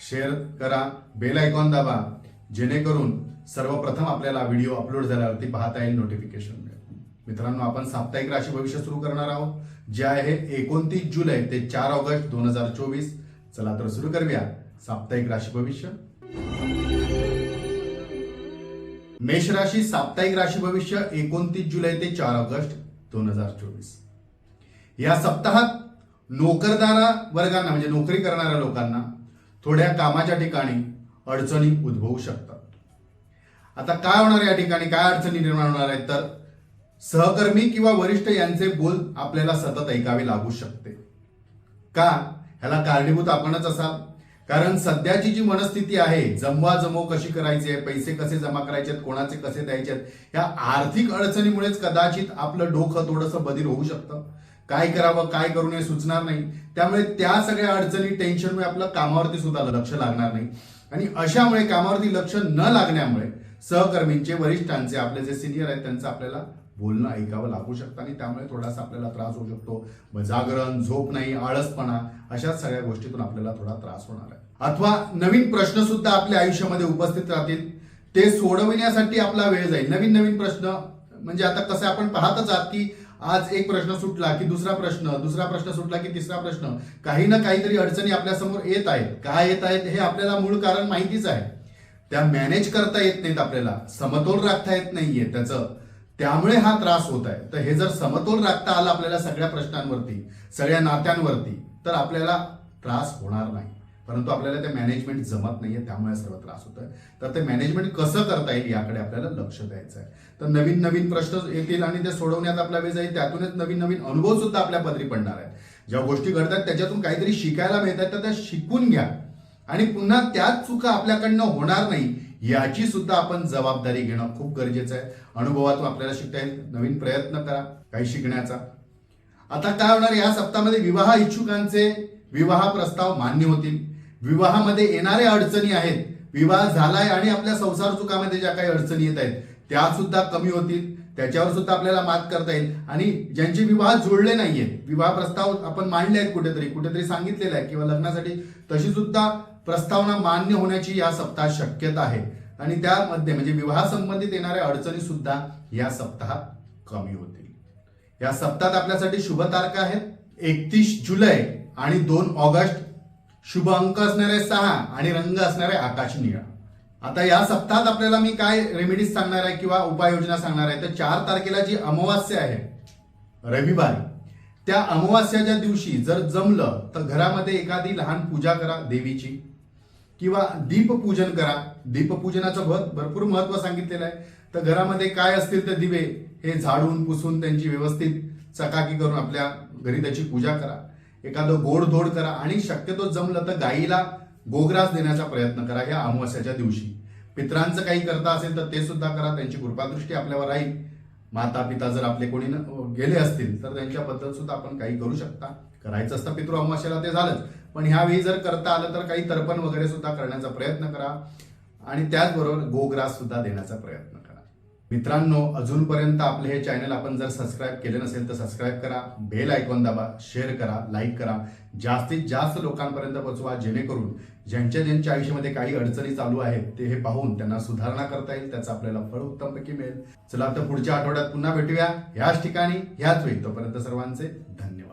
Share करा bell icon दाबा जेणेकरून सर्वप्रथम आपल्याला व्हिडिओ अपलोड झाल्यावरती पाहता येईल नोटिफिकेशन मिळेल मित्रांनो आपण साप्ताहिक राशी भविष्य सुरू करणार आहोत जे आहे एकोणतीस जुलै ते चार ऑगस्ट दोन हजार चोवीस. चला तर सुरू करूया साप्ताहिक राशी भविष्य. मेष राशी साप्ताहिक राशी भविष्य एकोणतीस जुलै ते चार ऑगस्ट दोन हजार चोवीस. या सप्ताहात नोकरदारा वर्गांना म्हणजे नोकरी करणाऱ्या लोकांना थोड्या कामाच्या ठिकाणी अडचणी उद्भवू शकतात. आता काय होणार या ठिकाणी? काय अडचणी निर्माण होणार आहेत? तर सहकर्मी किंवा वरिष्ठ यांचे बोल आपल्याला सतत ऐकावे लागू शकते. का? ह्याला कारणीभूत आपणच असाल. कारण सध्याची जी मनस्थिती आहे जमवा जमव कशी करायची आहे पैसे कसे जमा करायचे आहेत कोणाचे कसे द्यायचे आहेत ह्या आर्थिक अडचणीमुळेच कदाचित आपलं डोकं थोडंसं बधीर होऊ शकतं. काय करावं काय करू नये सुचणार नाही. त्यामुळे त्या सगळ्या अडचणी टेन्शनमुळे आपलं कामावरती सुद्धा लक्ष लागणार नाही. आणि अशामुळे कामावरती लक्ष न लागण्यामुळे सहकर्मींचे वरिष्ठांचे आपले जे सिनियर आहेत त्यांचं आपल्याला बोलणं ऐकावं लागू शकतं आणि त्यामुळे थोडासा आपल्याला त्रास होऊ शकतो. जागरण झोप नाही आळसपणा अशा सगळ्या गोष्टीतून आपल्याला थोडा त्रास होणार आहे. अथवा नवीन प्रश्न सुद्धा आपल्या आयुष्यामध्ये उपस्थित राहतील. ते सोडविण्यासाठी आपला वेळ जाईल. नवीन नवीन प्रश्न म्हणजे आता कसं आपण पाहतच आहात की आज एक प्रश्न सुटला की दुसरा प्रश्न दुसरा प्रश्न सुटला की तिसरा प्रश्न. काही ना काहीतरी अडचणी आपल्यासमोर येत आहेत. काय येत आहेत हे आपल्याला मूळ कारण माहितीच आहे. त्या मॅनेज करता येत नाहीत आपल्याला. समतोल राखता येत नाहीये त्याचं. त्यामुळे हा त्रास होत आहे. तर हे जर समतोल राखता आला आपल्याला सगळ्या प्रश्नांवरती सगळ्या नात्यांवरती तर आपल्याला त्रास होणार नाही. परंतु आपल्याला ते मॅनेजमेंट जमत नाहीये त्यामुळे सर्व त्रास होत तर ते मॅनेजमेंट कसं करता येईल याकडे आपल्याला लक्ष द्यायचं आहे तर नवीन नवीन प्रश्न येतील आणि ते सोडवण्यात आपला वेळ जाईल त्यातूनच नवीन नवीन अनुभव सुद्धा आपल्या पदरी पडणार आहेत. ज्या गोष्टी घडतात त्याच्यातून काहीतरी शिकायला मिळतात तर त्या शिकून घ्या. आणि पुन्हा त्याच चुका आपल्याकडनं होणार नाही याची सुद्धा आपण जबाबदारी घेणं खूप गरजेचं आहे. अनुभवातून आपल्याला शिकता येईल. नवीन प्रयत्न करा काही शिकण्याचा. आता काय होणार या सप्ताहामध्ये विवाह इच्छुकांचे विवाह प्रस्ताव मान्य होतील. विवाहामध्ये येणाऱ्या अडचणी आहेत. विवाह झालाय आणि आपल्या संसार चुकामध्ये ज्या काही अडचणी येत आहेत त्या सुद्धा कमी होतील. त्याच्यावर सुद्धा आपल्याला मात करता येईल. आणि ज्यांचे विवाह जुळले नाहीये विवाह प्रस्ताव आपण मांडले आहेत कुठेतरी कुठेतरी सांगितलेला आहे किंवा लग्नासाठी तशी सुद्धा प्रस्तावना मान्य होण्याची या सप्ताहात शक्यता आहे. आणि त्यामध्ये म्हणजे विवाह संबंधित येणाऱ्या अडचणी सुद्धा या सप्ताहात कमी होतील. या सप्ताहात आपल्यासाठी शुभ तारखा आहेत. एकतीस जुलै आणि दोन ऑगस्ट शुभ अंक असणारे सहा आणि रंग असणारे आकाश निळा. आता या सप्ताहात आपल्याला मी काय रेमेडीज सांगणार आहे किंवा उपाययोजना सांगणार आहे? तर चार तारखेला जी अमावास्या आहे रविवारी त्या अमावास्याच्या दिवशी जर जमलं तर घरामध्ये एखादी लहान पूजा करा देवीची किंवा दीपपूजन करा. दीपपूजनाचं भर भरपूर महत्त्व सांगितलेलं आहे. तर घरामध्ये काय असतील ते दिवे हे झाडून पुसून त्यांची व्यवस्थित चकाकी करून आपल्या घरी त्याची पूजा करा. एखादं गोडधोड करा आणि शक्यतो जमलं तर गाईला गोग्रास देण्याचा प्रयत्न करा या अमावस्याच्या दिवशी. पित्रांचं काही करता असेल तर ते सुद्धा करा त्यांची कृपादृष्टी आपल्यावर राहील. माता पिता जर आपले कोणी गेले असतील तर त्यांच्याबद्दल सुद्धा आपण काही करू शकता. करायचं असतं पितृ अमावस्याला ते झालंच. पण ह्यावेळी जर करता आलं तर काही तर्पण वगैरे सुद्धा करण्याचा प्रयत्न करा. आणि त्याचबरोबर गोग्रास सुद्धा देण्याचा प्रयत्न करा. मित्रांनो अजूनपर्यंत आपले हे चॅनल आपण जर सबस्क्राईब केले नसेल तर सबस्क्राईब करा बेल आयकॉन दाबा शेअर करा लाईक करा. जास्तीत जास्त लोकांपर्यंत पोचवा जेणेकरून ज्यांच्या ज्यांच्या आयुष्यामध्ये काही अडचणी चालू आहेत ते हे पाहून त्यांना सुधारणा करता येईल त्याचं आपल्याला फळ उत्तमपैकी मिळेल. चला तर पुढच्या आठवड्यात पुन्हा भेटूया. ह्याच ठिकाणी ह्याच वेळी. तोपर्यंत सर्वांचे धन्यवाद.